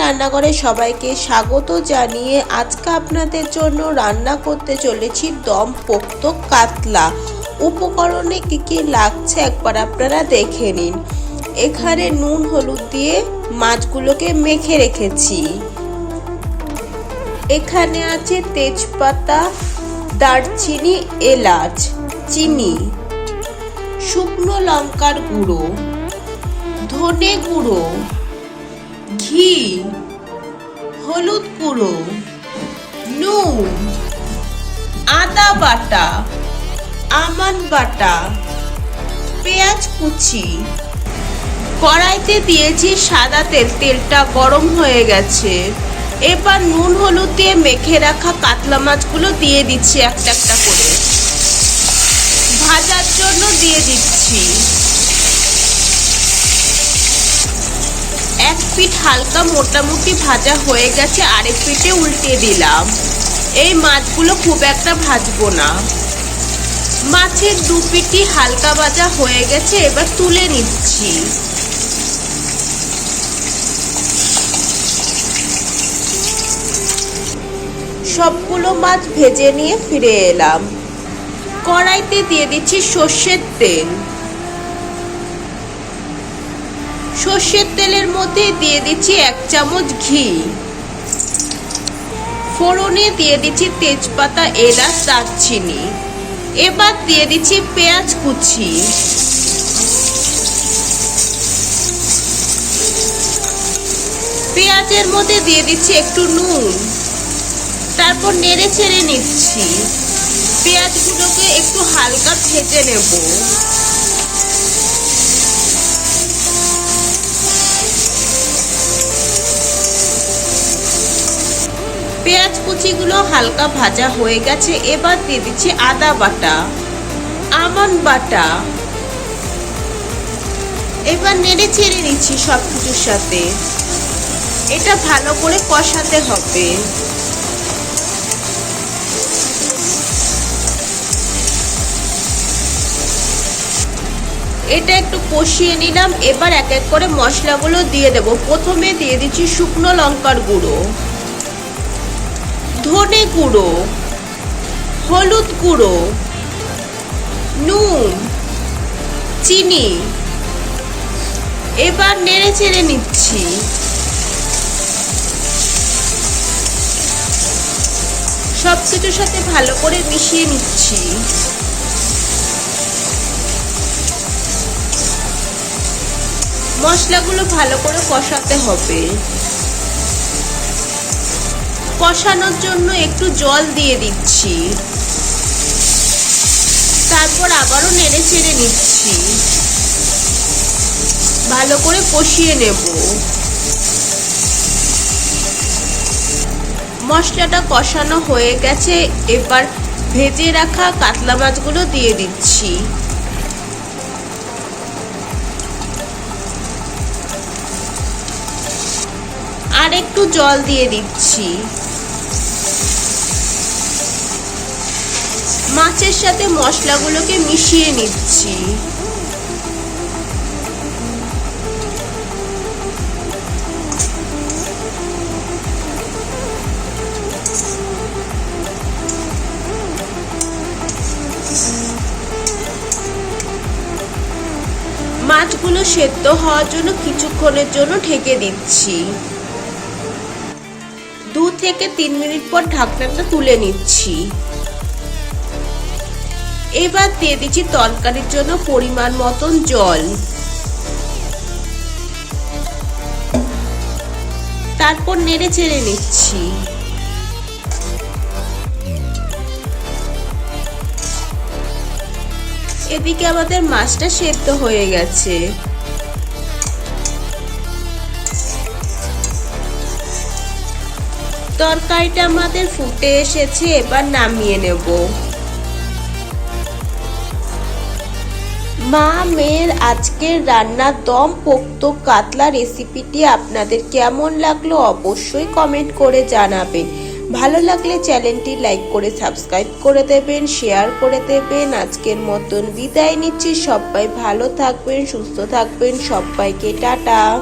রান্নাঘরে সবাইকে স্বাগত জানিয়ে আজকে আপনাদের জন্য রান্না করতে চলেছি দম পোক্ত কাতলা। উপকরণে কি কি লাগছে একবার আপনারা দেখে নিন। এখানে নুন, হলুদ দিয়ে মাছগুলোকে মেখে রেখেছি। এখানে আছে তেজপাতা, দারচিনি, এলাচ, চিনি, শুকনো লঙ্কার গুঁড়ো, ধনে গুঁড়ো ঘি, হলুদ গুঁড়ো, নুন, আদা বাটা, আমান বাটা, পেঁয়াজ কুচি। কড়াইতে দিয়েছি সাদা তেল, তেলটা গরম হয়ে গেছে। এবার নুন, হলুদ দিয়ে মেখে রাখা কাতলা মাছগুলো দিয়ে দিচ্ছি একটা একটা করে। ভাজার জন্য দিয়ে দিচ্ছি। পিঠ হালকা মোটামুটি ভাজা হয়ে গেছে, আরেক পিঠে উল্টে দিলাম। এই মাছগুলো খুব একটা ভাজবো না। মাছের দু পিঠি হালকা ভাজা হয়ে গেছে, এবার তুলে নিচ্ছি। সবগুলো মাছ ভেজে নিয়ে ফিরে এলাম। কড়াইতে দিয়ে দিচ্ছি সর্ষের তেল। সর্ষের তেলের মধ্যে দিয়ে দিচ্ছি এক চামচ ঘি। ফোড়নে দিয়ে দিচ্ছি তেজপাতা, এলাচ, দারচিনি। এবার দিয়ে দিচ্ছি পেঁয়াজ কুচি। পেঁয়াজের মধ্যে দিয়ে দিচ্ছি একটু নুন। তারপর নেড়ে ছেড়ে নিচ্ছি। পেঁয়াজগুলোকে একটু হালকা ভেজে নেব। পেঁয়াজ কুচিগুলো হালকা ভাজা হয়ে গেছে, এবার দিয়ে দিচ্ছি আদা বাটা, আমন বাটা। এবার নেড়ে ছেড়ে নিচ্ছি সব কিছুর সাথে। এটা ভালো করে কষাতে হবে। এটা একটু কষিয়ে নিলাম, এবার এক এক করে মশলাগুলো দিয়ে দেব। প্রথমে দিয়ে দিচ্ছি শুকনো লঙ্কার গুঁড়ো। ধনে গুঁড়ো, হলুদ গুঁড়ো, নুন, চিনি। এবার নেড়ে চেড়ে নিচ্ছি। সব কিছুর সাথে ভালো করে মিশিয়ে নিচ্ছি। মশলাগুলো ভালো করে কষাতে হবে। কষানোর জন্য একটু জল দিয়ে দিচ্ছি। তারপর আবারও নেড়ে চেড়ে নিচ্ছি। ভালো করে কষিয়ে নেব। মশলাটা কষানো হয়ে গেছে, এবার ভেজে রাখা কাতলা মাছগুলো দিয়ে দিচ্ছি। আর একটু জল দিয়ে দিচ্ছি। মাছের সাথে মশলাগুলোকে মিশিয়ে নিচ্ছি। মাছগুলো সেদ্ধ হওয়ার জন্য কিছুক্ষণের জন্য ঢেকে দিচ্ছি। দু থেকে তিন মিনিট পর ঢাকনাটা তুলে নিচ্ছি। এবার দিয়ে দিচ্ছি তরকারির জন্য পরিমাণ মতন জল। তারপর নেড়ে চেড়ে নিচ্ছি। এদিকে আমাদের মাছটা সেদ্ধ হয়ে গেছে। তরকারিটা আমাদের ফুটে এসেছে, এবার নামিয়ে নেব। মা মেয়ের আজকের রান্নার দম পোক্ত কাতলা রেসিপিটি আপনাদের কেমন লাগল অবশ্যই কমেন্ট করে জানাবেন। ভালো লাগলে চ্যানেলটি লাইক করে সাবস্ক্রাইব করে দেবেন, শেয়ার করে দেবেন। আজকের মতন বিদায় নিচ্ছি। সবাই ভালো থাকবেন, সুস্থ থাকবেন। সবাইকে টাটা।